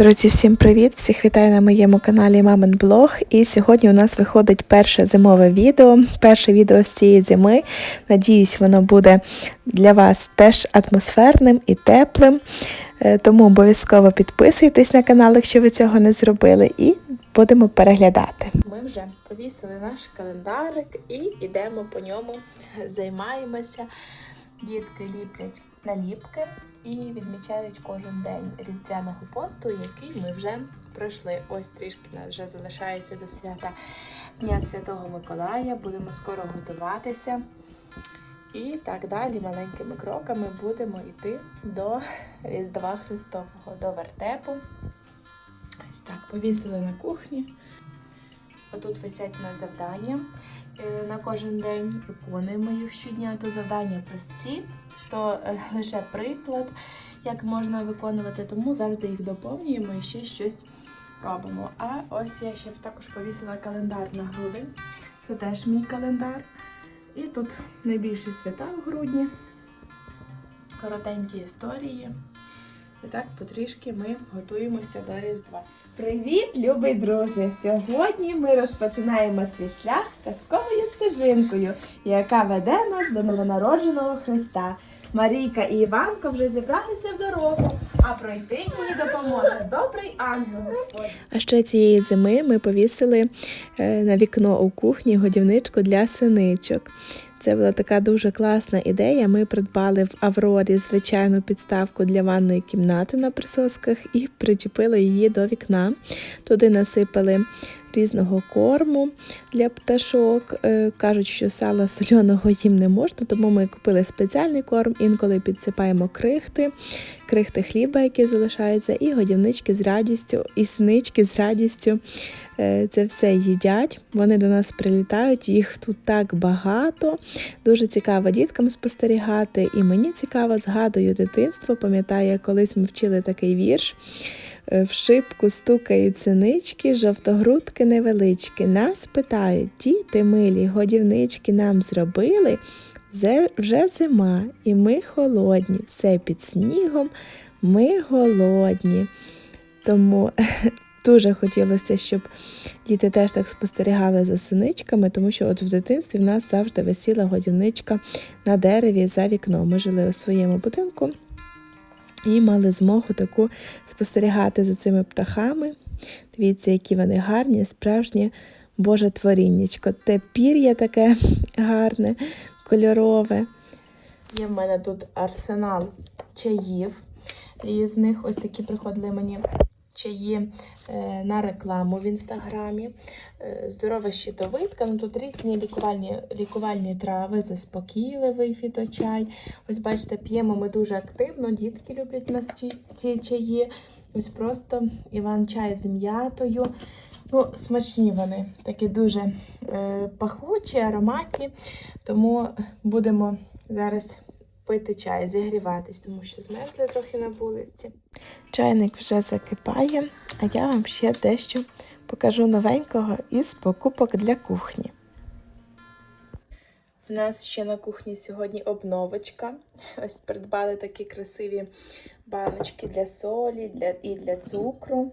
Друзі, всім привіт! Всіх вітаю на моєму каналі Мамин Блог. І сьогодні у нас виходить перше зимове відео, перше відео з цієї зими. Надіюсь, воно буде для вас теж атмосферним і теплим. Е, Тому обов'язково підписуйтесь на канал, якщо ви цього не зробили, і будемо переглядати. Ми вже повісили наш календарик і йдемо по ньому, займаємося. Дітки ліплять наліпки і відмічають кожен день різдвяного посту, який ми вже пройшли. Ось трішки нас вже залишається до свята Дня Святого Миколая. Будемо скоро готуватися. І так далі маленькими кроками будемо йти до Різдва Христового, до вертепу. Ось так, повісили на кухні. Отут висять на завдання на кожен день. Виконуємо їх щодня. То завдання прості, то е, лише приклад, як можна виконувати, тому завжди їх доповнюємо і ще щось робимо. А ось я ще також повісила календар на грудень. Це теж мій календар. І тут найбільші свята в грудні, коротенькі історії. І так потрішки ми готуємося до Різдва. Привіт, любий друже! Сьогодні ми розпочинаємо свій шлях казковою стежинкою, яка веде нас до новонародженого Христа. Марійка і Іванко вже зібралися в дорогу, а пройти їй допоможе добрий ангел Господь. А ще цієї зими ми повісили е, на вікно у кухні годівничку для синичок. Це була така дуже класна ідея. Ми придбали в Аврорі звичайну підставку для ванної кімнати на присосках і причепили її до вікна. Туди насипали різного корму для пташок. Е, Кажуть, що сала сольоного їм не можна, тому ми купили спеціальний корм, інколи підсипаємо крихти, крихти хліба, які залишаються, і годівнички з радістю, і синички з радістю це все їдять. Вони до нас прилітають, їх тут так багато. Дуже цікаво діткам спостерігати. І мені цікаво, згадую дитинство. Пам'ятаю, колись ми вчили такий вірш. Е, В шибку стукають синички, жовтогрудки невеличкі. Нас питають, діти милі, годівнички нам зробили. Вже зима, і ми холодні, все під снігом, ми голодні. Тому дуже хотілося, щоб діти теж так спостерігали за синичками, тому що от в дитинстві в нас завжди висіла годівничка на дереві за вікном. Ми жили у своєму будинку і мали змогу таку спостерігати за цими птахами. Дивіться, які вони гарні, справжнє Боже творіннячко. Те пір'я таке гарне, кольорове. Є в мене тут арсенал чаїв різних. Ось такі приходили мені чаї е, на рекламу в інстаграмі. Е, Здорова щитовидка. Ну тут різні лікувальні, лікувальні трави, заспокійливий фіточай. Ось бачите, п'ємо ми дуже активно. Дітки люблять нас ці, чаї. Ось просто Іван чай з м'ятою. Ну, смачні вони, такі дуже е, пахучі, ароматні. Тому будемо зараз пити чай, зігріватись, тому що змерзли трохи на вулиці. Чайник вже закипає, а я вам ще дещо покажу новенького із покупок для кухні. У нас ще на кухні сьогодні обновочка. Ось придбали такі красиві баночки для солі для, і для цукру.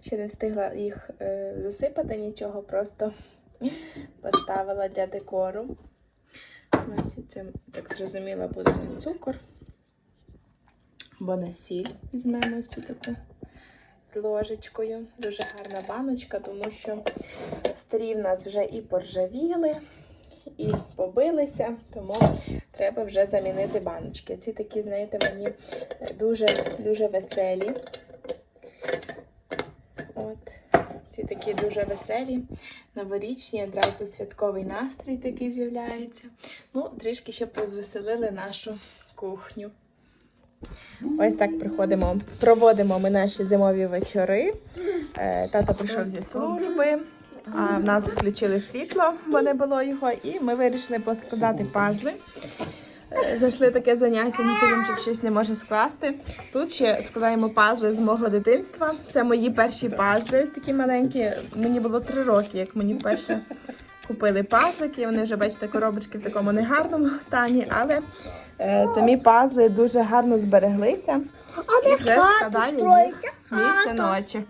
Ще не встигла їх е, засипати нічого, просто поставила для декору. Ось це, так зрозуміла, буде на цукор. Або на сіль візьмемо ось таку з ложечкою. Дуже гарна баночка, тому що старі в нас вже і поржавіли, і побилися, тому треба вже замінити баночки. Ці такі, знаєте, мені дуже, дуже веселі. От. Ці такі дуже веселі, новорічні, одразу святковий настрій такий з'являється. Ну, трішки ще розвеселили нашу кухню. Ось так приходимо, проводимо ми наші зимові вечори. Е, Тато прийшов зі служби, а в нас включили світло, бо не було його, і ми вирішили поскладати пазли. Е, Зайшли таке заняття, Ніколінчик щось не може скласти. Тут ще складаємо пазли з мого дитинства. Це мої перші пазли, такі маленькі. Мені було три роки, як мені вперше Купили пазлики, вони вже бачите, коробочки в такому негарному стані, але е, самі пазли дуже гарно збереглися. А І вже складає мій синочок.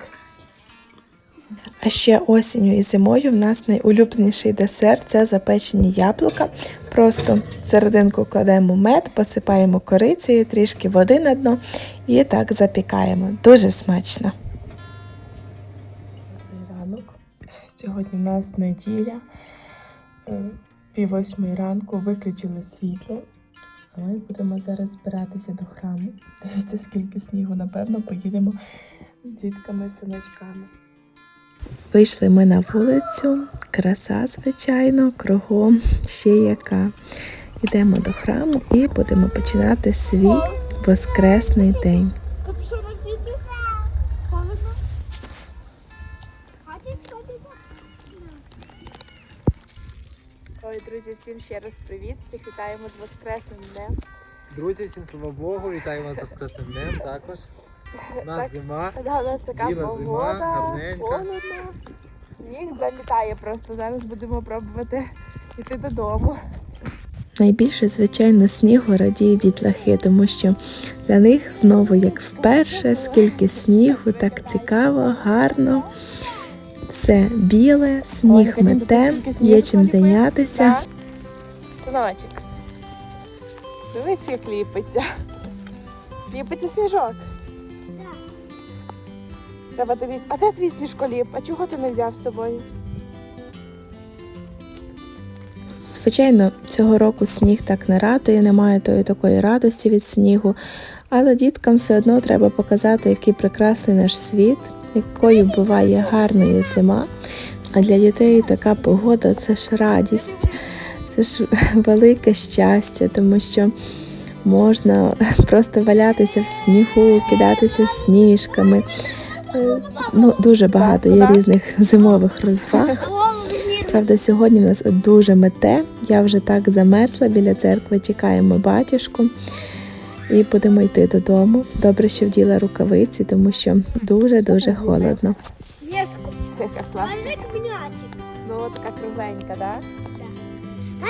А ще осінню і зимою в нас найулюбленіший десерт це запечені яблука. Просто серединку кладемо мед, посипаємо корицею, трішки води на дно і так запікаємо. Дуже смачно. Ранок. Сьогодні в нас неділя. Е, Пів восьмої ранку виключили світло. А ми будемо зараз збиратися до храму. Дивіться, скільки снігу, напевно, поїдемо з дітками синочками. Вийшли ми на вулицю, краса, звичайно, кругом ще яка. Йдемо до храму і будемо починати свій воскресний день. Ой, друзі, всім ще раз привіт! Всіх вітаємо з воскресним днем. Друзі, всім слава Богу, вітаю вас з Воскресним днем також. У нас Так. зима. Да, у нас така Біла зима, гарненька. холодно. Сніг залітає просто. Зараз будемо пробувати йти додому. Найбільше, звичайно, снігу радіють дітлахи, тому що для них знову як вперше, скільки снігу, так цікаво, гарно. Все біле, сніг мете, є чим зайнятися. Синочок, дивись, як ліпиться. Ліпиться сніжок. Треба тобі. А де твій сніжколіп? А чого ти не взяв з собою? Звичайно, цього року сніг так не радує, немає тої такої радості від снігу, але діткам все одно треба показати, який прекрасний наш світ, якою буває гарною зима. А для дітей така погода це ж радість, це ж велике щастя, тому що можна просто валятися в снігу, кидатися сніжками. Е, Ну, дуже багато є різних зимових розваг. Правда, сьогодні в нас дуже мете. Я вже так замерзла біля церкви, чекаємо батюшку і будемо йти додому. Добре, що вділа рукавиці, тому що дуже-дуже холодно. Ну, така кругленька, так? Я.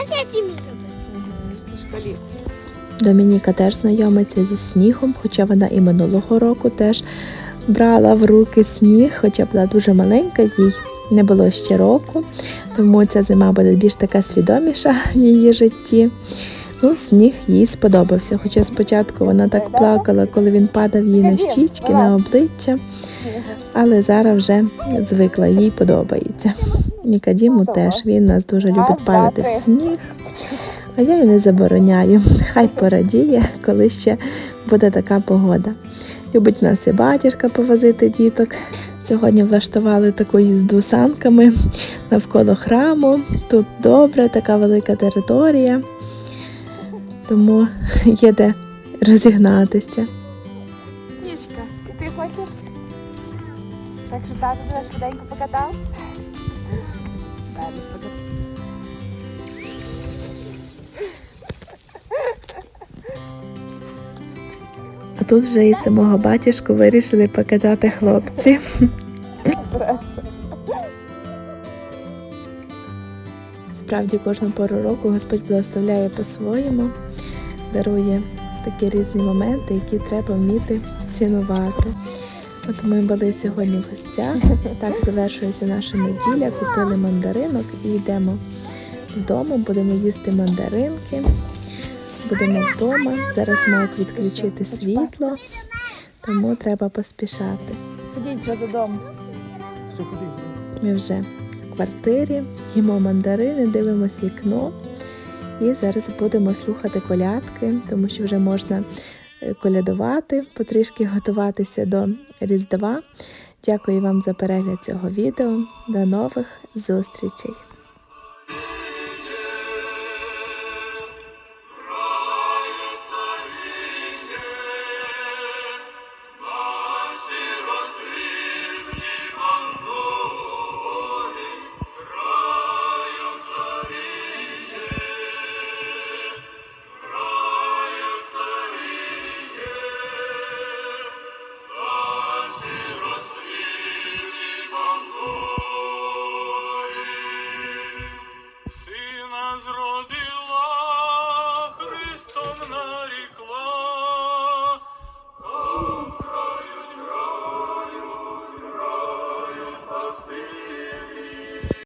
Домініка теж знайомиться зі снігом, хоча вона і минулого року теж брала в руки сніг, хоча була дуже маленька, їй не було ще року, тому ця зима буде більш така свідоміша в її житті. Ну, сніг їй сподобався, хоча спочатку вона так плакала, коли він падав їй на щічки, на обличчя, але зараз вже звикла, їй подобається. Нікадіму теж він нас дуже любить падати в сніг. А я і не забороняю. Хай порадіє, коли ще буде така погода. Любить нас і батюшка повозити діток. Сьогодні влаштували таку їзду санками навколо храму. Тут добре, така велика територія, тому є де розігнатися. Нічка, ти хочеш? Так що тато тебе швиденько покатав? Покатав. А тут вже і самого батюшку вирішили покидати хлопці. Справді кожну пору року Господь благословляє по-своєму, дарує такі різні моменти, які треба вміти цінувати. От ми були сьогодні в гостях. Так завершується наша неділя. Купили мандаринок і йдемо додому, будемо їсти мандаринки. Будемо вдома. Зараз мають відключити світло, тому треба поспішати. Ходіть вже додому. Ми вже в квартирі, їмо мандарини, дивимось вікно. І зараз будемо слухати колядки, тому що вже можна колядувати, потрішки готуватися до Різдва. Дякую вам за перегляд цього відео. До нових зустрічей!